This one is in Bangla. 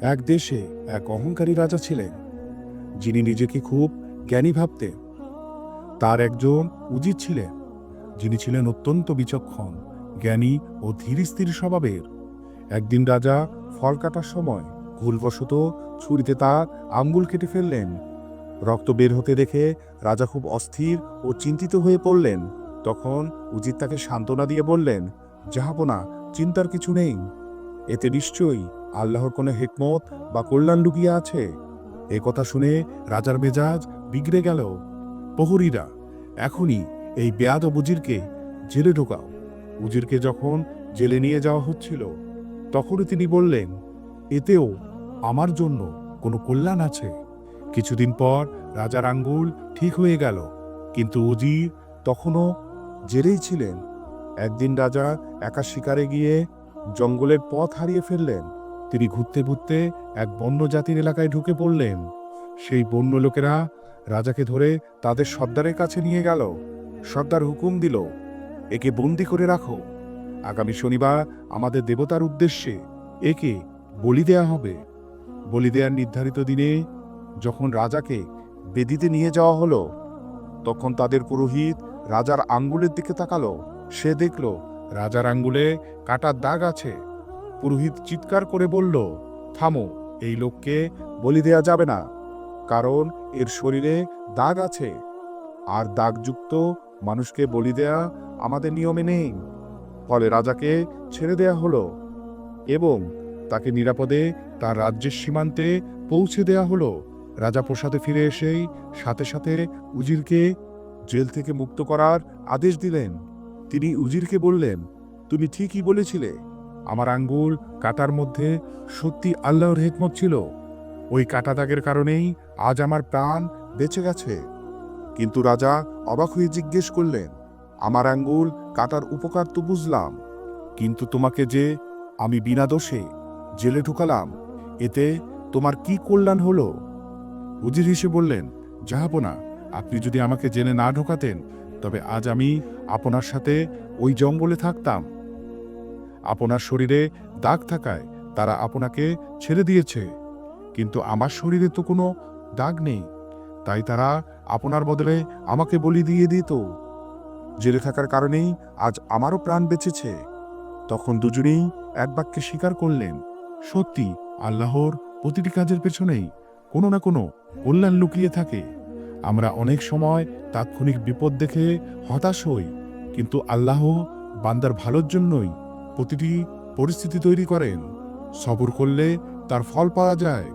এক দেশে এক অহংকারী রাজা ছিলেন, যিনি নিজেকে খুব জ্ঞানী ভাবতেন। তার একজন উজিত ছিলেন, যিনি ছিলেন অত্যন্ত বিচক্ষণ, জ্ঞানী ও ধীর স্থির স্বভাবের। একদিন রাজা ফল কাটার সময় ভুলবশত ছুরিতে তার আঙ্গুল কেটে ফেললেন। রক্ত বের হতে দেখে রাজা খুব অস্থির ও চিন্তিত হয়ে পড়লেন। তখন উজিত তাকে সান্ত্বনা দিয়ে বললেন যাহাবনা চিন্তার কিছু নেই। এতে নিশ্চয়ই আল্লাহর কোনো হেকমত বা কল্যাণ লুকিয়ে আছে? এ কথা শুনে রাজার মেজাজ বিগড়ে গেল। প্রহরীরা, এখনই এই বেয়াদ ও বুজিরকে জেলে ঢোকাও। উজিরকে যখন জেলে নিয়ে যাওয়া হচ্ছিল, তখনই তিনি বললেন, এতেও আমার জন্য কোনো কল্যাণ আছে? কিছুদিন পর রাজার আঙ্গুল ঠিক হয়ে গেল, কিন্তু উজির তখনও জেলেই ছিলেন। একদিন রাজা একা শিকারে গিয়ে জঙ্গলের পথ হারিয়ে ফেললেন। তিনি ঘুরতে ঘুরতে এক বন্য জাতির এলাকায় ঢুকে পড়লেন। সেই বন্য লোকেরা রাজাকে ধরে তাদের সর্দারের কাছে নিয়ে গেল। সর্দার হুকুম দিল, একে বন্দি করে রাখো। আগামী শনিবার আমাদের দেবতার উদ্দেশ্যে একে বলি দেয়া হবে। বলি দেওয়ার নির্ধারিত দিনে যখন রাজাকে বেদিতে নিয়ে যাওয়া হলো, তখন তাদের পুরোহিত রাজার আঙ্গুলের দিকে তাকালো। সে দেখল, রাজার আঙ্গুলে কাটার দাগ আছে। পুরোহিত চিৎকার করে বলল, থামো, এই লোককে বলি দেয়া যাবে না, কারণ এর শরীরে দাগ আছে। আর দাগযুক্ত মানুষকে বলি দেয়া আমাদের নিয়মে নেই। ফলে রাজাকে ছেড়ে দেয়া হলো এবং তাকে নিরাপদে তার রাজ্যের সীমান্তে পৌঁছে দেয়া হলো। রাজা প্রসাদে ফিরে এসেই সাথে সাথে উজিরকে জেল থেকে মুক্ত করার আদেশ দিলেন। তিনি উজিরকে বললেন, তুমি ঠিকই বলেছিলে আমার আঙ্গুল কাটার মধ্যে সত্যি আল্লাহর হেকমত ছিল। ওই কাটা দাগের কারণেই আজ আমার প্রাণ বেঁচে গেছে। কিন্তু রাজা অবাক হয়ে জিজ্ঞেস করলেন, আমার আঙ্গুল কাটার উপকার তো বুঝলাম, কিন্তু তোমাকে যে আমি বিনা দোষে জেলে ঢুকালাম, এতে তোমার কি কল্যাণ হলো? উজির হেসে বললেন যাহাবো আপনি যদি আমাকে জেনে না ঢোকাতেন, তবে আজ আমি আপনার সাথে ওই জঙ্গলে থাকতাম। আপনার শরীরে দাগ থাকায় তারা আপনাকে ছেড়ে দিয়েছে। কিন্তু আমার শরীরে তো কোনো দাগ নেই। তাই তারা আপনার বদলে আমাকে বলি দিয়ে দিত। জেলে থাকার কারণেই আজ আমারও প্রাণ বেঁচেছে। তখন দুজনেই এক বাক্যে স্বীকার করলেন, সত্যি, আল্লাহর প্রতিটি কাজের পেছনেই কোনো না কোনো কল্যাণ লুকিয়ে থাকে। আমরা অনেক সময় তাৎক্ষণিক বিপদ দেখে হতাশ হই, কিন্তু আল্লাহ বান্দার ভালোর জন্যই প্রতিটি পরিস্থিতি তৈরি করেন। সবর করলে তার ফল পাওয়া যায়।